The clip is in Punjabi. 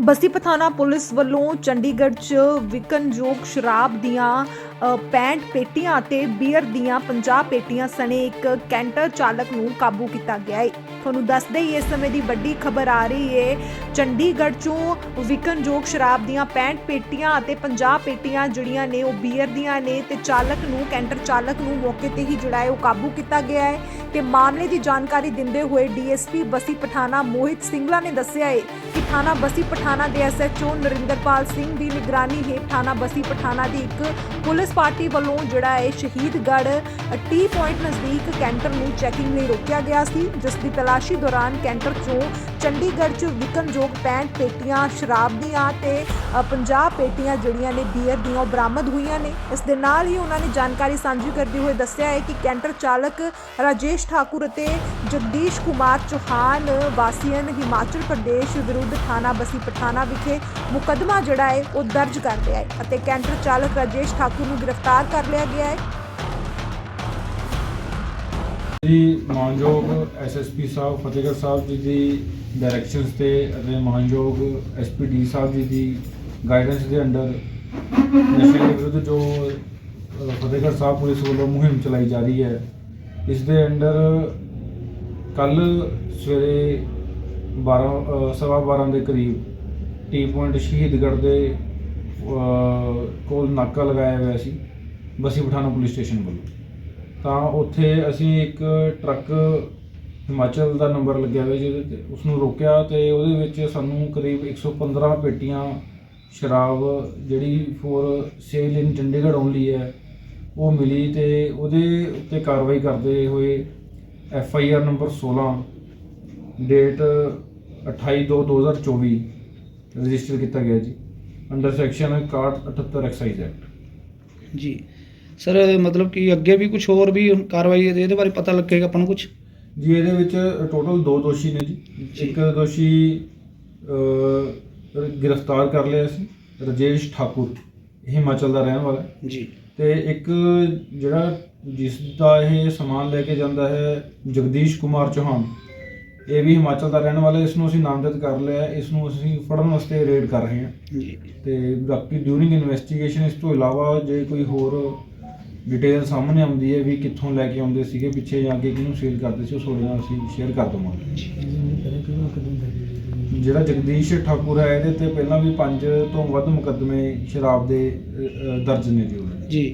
ਬਸੀ ਪਠਾਣਾ ਪੁਲਿਸ ਵੱਲੋਂ ਚੰਡੀਗੜ੍ਹ 'ਚ ਵਿਕਨਯੋਗ ਸ਼ਰਾਬ ਦੀਆਂ 65 ਪੇਟੀਆਂ ਅਤੇ ਬੀਅਰ ਦੀਆਂ 50 ਪੇਟੀਆਂ ਸਣੇ ਇੱਕ ਕੈਂਟਰ ਚਾਲਕ ਨੂੰ ਕਾਬੂ ਕੀਤਾ ਗਿਆ ਹੈ ਤੁਹਾਨੂੰ ਦੱਸਦੇ ਹੀ ਇਸ ਸਮੇਂ ਦੀ ਵੱਡੀ ਖਬਰ ਆ ਰਹੀ ਹੈ ਚੰਡੀਗੜ੍ਹ 'ਚੋਂ ਵਿਕਨਯੋਗ ਸ਼ਰਾਬ ਦੀਆਂ 65 ਪੇਟੀਆਂ ਅਤੇ 50 ਪੇਟੀਆਂ ਜਿਹੜੀਆਂ ਨੇ ਉਹ ਬੀਅਰ ਦੀਆਂ ਨੇ ਤੇ ਚਾਲਕ ਨੂੰ, ਕੈਂਟਰ ਚਾਲਕ ਨੂੰ ਮੌਕੇ ਤੇ ਹੀ ਜਿਹੜਾ ਹੈ ਉਹ ਕਾਬੂ ਕੀਤਾ ਗਿਆ ਹੈ ਤੇ ਮਾਮਲੇ ਦੀ ਜਾਣਕਾਰੀ ਦਿੰਦੇ ਹੋਏ ਡੀਐਸਪੀ ਬਸੀ ਪਠਾਣਾ ਮੋਹਿਤ ਸਿੰਘਲਾ ਨੇ ਦੱਸਿਆ ਹੈ ਕਿ ਥਾਣਾ ਬਸੀ ਪਠਾਣਾ ਦੇ ਐਸਐਚਓ ਨਰਿੰਦਰਪਾਲ ਸਿੰਘ ਦੀ ਨਿਗਰਾਨੀ ਹੇਠ ਥਾਣਾ ਬਸੀ ਪਠਾਣਾ ਦੀ ਇੱਕ ਪੁਲਿਸ ਪਾਰਟੀ ਵੱਲੋਂ ਜਿਹੜਾ ਹੈ ਸ਼ਹੀਦਗੜ੍ਹ ਟੀ ਪੁਆਇੰਟ ਨਜ਼ਦੀਕ ਕੈਂਟਰ ਨੂੰ ਚੈਕਿੰਗ ਲਈ ਰੋਕਿਆ ਗਿਆ ਸੀ ਜਿਸ ਦੀ ਤਲਾਸ਼ੀ ਦੌਰਾਨ ਕੈਂਟਰ ਚੋਂ ਚੰਡੀਗੜ੍ਹ 'ਚ ਵਿਕਨਯੋਗ 65 ਪੇਟੀਆਂ ਸ਼ਰਾਬ ਦੀਆਂ ਤੇ ਅ, 50 ਪੇਟੀਆਂ ਜਿਹੜੀਆਂ ਨੇ ਬੀਅਰ ਦੀਆਂ ਉਹ ਬਰਾਮਦ ਹੋਈਆਂ ਨੇ। ਇਸ ਦੇ ਨਾਲ ਹੀ ਉਹਨਾਂ ਨੇ ਜਾਣਕਾਰੀ ਸਾਂਝੀ ਕਰਦੇ ਹੋਏ ਦੱਸਿਆ ਹੈ ਕਿ ਕੈਂਟਰ ਚਾਲਕ ਰਾਜੇਸ਼ ਠਾਕੁਰ ਅਤੇ ਜਗਦੀਸ਼ ਕੁਮਾਰ ਚੌਹਾਨ ਵਾਸੀਆਂ ਹਿਮਾਚਲ ਪ੍ਰਦੇਸ਼ ਵਿਰੁੱਧ ਥਾਣਾ ਬਸੀ ਪਠਾਣਾ ਵਿਖੇ ਮੁਕੱਦਮਾ ਜਿਹੜਾ ਹੈ ਉਹ ਦਰਜ ਕਰ ਲਿਆ ਹੈ ਅਤੇ ਕੈਂਟਰ ਚਾਲਕ ਰਾਜੇਸ਼ ਠਾਕੁਰ ਨੂੰ ਗ੍ਰਿਫਤਾਰ ਕਰ ਲਿਆ ਗਿਆ ਹੈ। ਜੀ, ਮਾਨਯੋਗ ਐਸਐਸਪੀ ਸਾਹਿਬ, ਫਤਿਹਗੜ੍ਹ ਸਾਹਿਬ ਜੀ ਦੀ ਡਾਇਰੈਕਸ਼ਨਸ ਤੇ ਅਤੇ ਮਾਨਯੋਗ ਐਸਪੀਡੀ ਸਾਹਿਬ ਜੀ ਦੀ ਗਾਈਡੈਂਸ ਦੇ ਅੰਡਰ ਨਸ਼ੇ ਦੇ ਵਿਰੁੱਧ ਜੋ ਫਤਿਹਗੜ੍ਹ ਸਾਹਿਬ ਪੁਲਿਸ ਵੱਲੋਂ ਮੁਹਿੰਮ ਚਲਾਈ ਜਾ ਰਹੀ ਹੈ, ਇਸ ਦੇ ਅੰਡਰ ਕੱਲ ਸਵੇਰੇ 12 ਸਵਾ 12 ਦੇ ਕਰੀਬ ਟੀ ਪੁਆਇੰਟ ਸ਼ਹੀਦਗੜ੍ਹ ਦੇ ਕੋਲ ਨਾਕਾ ਲਗਾਇਆ ਹੋਇਆ ਸੀ, ਬਸੀ ਪਠਾਣਾ ਪੁਲਿਸ ਸਟੇਸ਼ਨ ਵੱਲੋਂ। ਤਾਂ ਉੱਥੇ ਅਸੀਂ ਇੱਕ ਟਰੱਕ ਹਿਮਾਚਲ ਦਾ ਨੰਬਰ ਲੱਗਿਆ ਹੋਇਆ ਜਿਹਦੇ ਤੇ ਉਸ ਨੂੰ ਰੋਕਿਆ ਤੇ ਉਹਦੇ ਵਿੱਚ ਸਾਨੂੰ ਕਰੀਬ 115 ਪੇਟੀਆਂ ਸ਼ਰਾਬ ਜਿਹੜੀ for sale in Chandigarh only ਹੈ, ਉਹ ਮਿਲੀ ਤੇ ਉਹਦੇ ਉੱਤੇ ਕਾਰਵਾਈ ਕਰਦੇ ਹੋਏ F I R number 16 date 28/2/2024 register ਕੀਤਾ ਗਿਆ ਜੀ। ਅੰਡਰ ਸੈਕਸ਼ਨ 6178 ਐਕਸਾਈਜ਼ ਐਕਟ ਜੀ। ਸਰ ਮਤਲਬ ਕਿ ਅੱਗੇ ਵੀ ਕੁਝ ਹੋਰ ਵੀ ਕਾਰਵਾਈ ਹੈ ਇਹਦੇ ਬਾਰੇ ਪਤਾ ਲੱਗੇਗਾ ਆਪਾਂ ਨੂੰ ਕੁਝ ਜੀ ਇਹਦੇ ਵਿੱਚ ਟੋਟਲ ਦੋ ਦੋਸ਼ੀ ਨੇ ਜੀ। ਜੀ। ਇੱਕ ਦੋਸ਼ੀ ਗ੍ਰਿਫਤਾਰ ਕਰ ਲਿਆ ਸੀ ਰਜੇਸ਼ ਠਾਕੁਰ ਇਹ ਹਿਮਾਚਲ ਦਾ ਰਹਿਣ ਵਾਲਾ। ਹੈ ਜੀ। ਤੇ ਇੱਕ ਜਿਹੜਾ ਜਿਸ ਦਾ ਇਹ ਸਮਾਨ ਲੈ ਕੇ ਜਾਂਦਾ ਹੈ ਜਗਦੀਸ਼ ਕੁਮਾਰ ਚੌਹਾਨ। ਇਹ ਵੀ ਹਿਮਾਚਲ ਦਾ ਰਹਿਣ ਵਾਲਾ। ਇਸ ਨੂੰ ਅਸੀਂ ਨਾਮਜ਼ਦ ਕਰ ਲਿਆ। ਇਸ ਨੂੰ ਅਸੀਂ ਫੜਨ ਵਾਸਤੇ ਰੇਡ ਕਰ ਰਹੇ ਹਾਂ ਜੀ ਤੇ ਬਾਕੀ ਡਿਊਰਿੰਗ ਇਨਵੈਸਟੀਗੇਸ਼ਨ ਇਸ ਤੋਂ ਇਲਾਵਾ ਜੇ ਕੋਈ ਹੋਰ ਡਿਟੇਲ ਸਾਹਮਣੇ ਆਉਂਦੀ ਹੈ ਵੀ ਕਿੱਥੋਂ ਲੈ ਕੇ ਆਉਂਦੇ ਸੀਗੇ ਪਿੱਛੇ ਜਾਂ ਅੱਗੇ ਕਿਹਨੂੰ ਸੇਲ ਕਰਦੇ ਸੀ ਉਹ ਤੁਹਾਡੇ ਨਾਲ ਅਸੀਂ ਸ਼ੇਅਰ ਕਰ ਦਵਾਂਗੇ ਜਿਹੜਾ ਜਗਦੀਸ਼ ਠਾਕੁਰ ਹੈ ਇਹਦੇ ਤੇ ਪਹਿਲਾਂ ਵੀ 5 ਤੋਂ ਵੱਧ ਮੁਕੱਦਮੇ ਸ਼ਰਾਬ ਦੇ ਦਰਜ ਨੇ ਜੀ